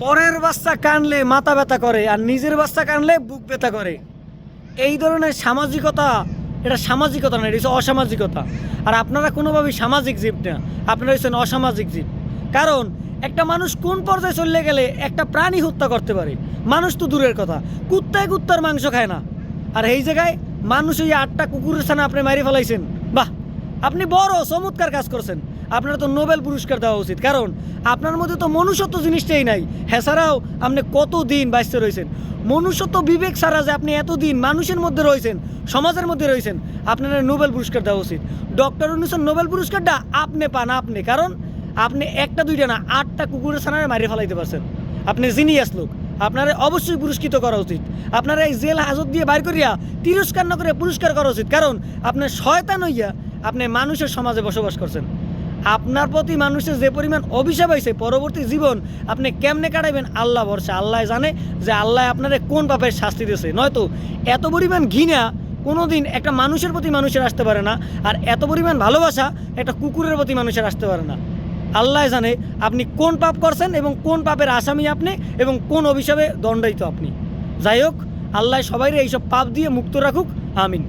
পরের বাচ্চা কানলে মাথা ব্যথা করে আর নিজের বাচ্চা কানলে বুক ব্যথা করে। এই ধরনের সামাজিকতা, এটা সামাজিকতা না, এটা অসামাজিকতা। আর আপনারা কোনোভাবেই সামাজিক জীব না, আপনারা হচ্ছেন অসামাজিক জীব। কারণ একটা মানুষ কোন পর্যায়ে চলে গেলে একটা প্রাণী হত্যা করতে পারে? মানুষ তো দূরের কথা। কুত্তায় কুত্তার মাংস খায় না। আর এই জায়গায় মানুষ ওই আটটা কুকুরের ছানা আপনি মারি ফেলাইছেন। বাহ! আপনি বড়, চমৎকার কাজ করছেন। আপনার তো নোবেল পুরস্কার দেওয়া উচিত। কারণ আপনার মধ্যে তো মনুষ্যত্ব জিনিসটাই নাই। এছাড়াও আপনি কত দিন বাঁচতে রয়েছেন? মনুষ্যত্ব বিবেক ছাড়া যে আপনি এতদিন মানুষের মধ্যে রয়েছেন, সমাজের মধ্যে রয়েছেন, আপনার নোবেল পুরস্কার দেওয়া উচিত। ডক্টর অনুসন নোবেল পুরস্কারটা আপনি পান আপনি, কারণ আপনি একটা, দুইটা না, আটটা কুকুরের ছানারে মারিয়ে ফেলাইতে পারছেন। আপনি জিনিয়াস লোক, আপনারা অবশ্যই পুরস্কৃত করা উচিত। আপনারা এই জেল হাজত দিয়ে বাইর করিয়া তিরস্কার না করে পুরস্কার করা উচিত। কারণ আপনার শয়তান হইয়া আপনি মানুষের সমাজে বসবাস করছেন। আপনার প্রতি মানুষের যে পরিমাণ অভিশাপ হয়েছে পরবর্তী জীবন, আপনি কেমনে কাটাইবেন? আল্লাহ ভরসা। আল্লাহ জানে যে আল্লাহ আপনারে কোন পাপের শাস্তি দিয়েছে। নয়তো এত পরিমাণ ঘৃণা কোনোদিন একটা মানুষের প্রতি মানুষের আসতে পারে না, আর এত পরিমাণ ভালোবাসা একটা কুকুরের প্রতি মানুষের আসতে পারে না। আল্লাহ জানে আপনি কোন পাপ করছেন এবং কোন পাপের আসামি আপনি এবং কোন অভিশাপে দণ্ডায়িত আপনি। যাই হোক, আল্লাহ সবাই এইসব পাপ দিয়ে মুক্ত রাখুক। আমিন।